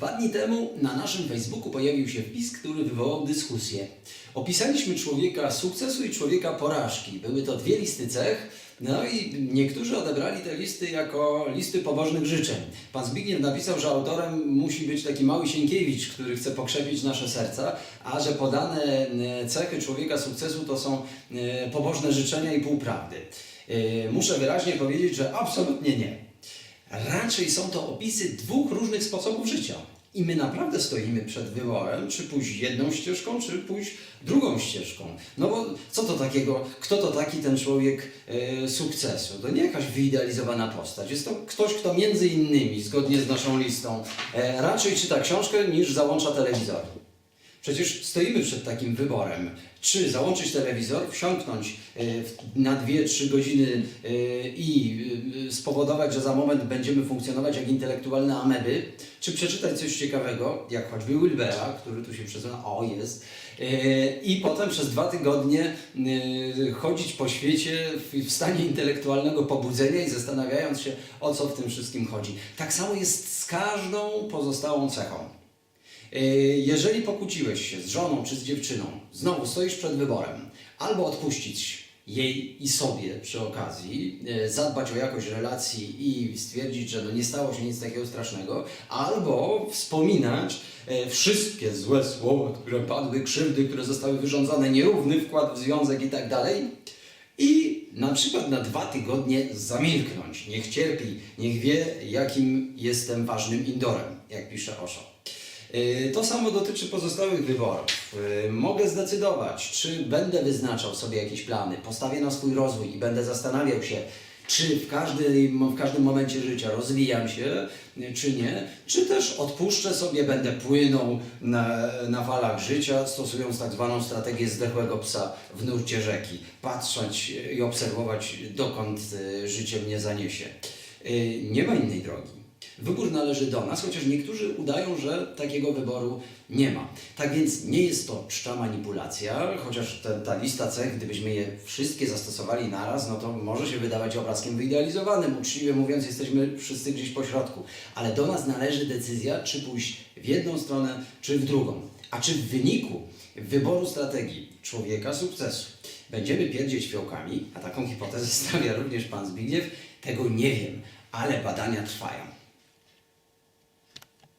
Dwa dni temu na naszym Facebooku pojawił się wpis, który wywołał dyskusję. Opisaliśmy człowieka sukcesu i człowieka porażki. Były to dwie listy cech, no i niektórzy odebrali te listy jako listy pobożnych życzeń. Pan Zbigniew napisał, że autorem musi być taki mały Sienkiewicz, który chce pokrzepić nasze serca, a że podane e, cechy człowieka sukcesu to są e, pobożne życzenia i półprawdy. E, Muszę wyraźnie powiedzieć, że absolutnie nie. Raczej są to opisy dwóch różnych sposobów życia. I my naprawdę stoimy przed wyborem, czy pójść jedną ścieżką, czy pójść drugą ścieżką. No bo co to takiego, kto to taki ten człowiek e, sukcesu? To nie jakaś wyidealizowana postać. Jest to ktoś, kto między innymi, zgodnie z naszą listą, e, raczej czyta książkę niż załącza telewizor. Przecież stoimy przed takim wyborem, czy załączyć telewizor, wsiąknąć e, na 2-3 godziny e, i e, spowodować, że za moment będziemy funkcjonować jak intelektualne ameby, czy przeczytać coś ciekawego, jak choćby Wilbera, który tu się przyzna, o jest, i potem przez dwa tygodnie chodzić po świecie w stanie intelektualnego pobudzenia i zastanawiając się, o co w tym wszystkim chodzi. Tak samo jest z każdą pozostałą cechą. Yy, Jeżeli pokłóciłeś się z żoną czy z dziewczyną, znowu stoisz przed wyborem, albo odpuścić jej i sobie przy okazji, yy, zadbać o jakość relacji i stwierdzić, że no nie stało się nic takiego strasznego, albo wspominać yy, wszystkie złe słowa, które padły, krzywdy, które zostały wyrządzone, nierówny wkład w związek i tak dalej. I na przykład na dwa tygodnie zamilknąć. Niech cierpi, niech wie, jakim jestem ważnym indorem, jak pisze Osho. Yy, To samo dotyczy pozostałych wyborów. Yy, Mogę zdecydować, czy będę wyznaczał sobie jakieś plany, postawię na swój rozwój i będę zastanawiał się, czy w każdym, w każdym momencie życia rozwijam się, yy, czy nie, czy też odpuszczę sobie, będę płynął na, na falach życia, stosując tak zwaną strategię zdechłego psa w nurcie rzeki, patrzeć yy, i obserwować, dokąd życie mnie zaniesie. Nie ma innej drogi. Wybór należy do nas, chociaż niektórzy udają, że takiego wyboru nie ma. Tak więc nie jest to czcza manipulacja, chociaż te, ta lista cech, gdybyśmy je wszystkie zastosowali naraz, no to może się wydawać obrazkiem wyidealizowanym. Uczciwie mówiąc, jesteśmy wszyscy gdzieś po środku. Ale do nas należy decyzja, czy pójść w jedną stronę, czy w drugą. A czy w wyniku wyboru strategii człowieka sukcesu będziemy pierdzieć fiołkami, a taką hipotezę stawia również pan Zbigniew, tego nie wiem, ale badania trwają.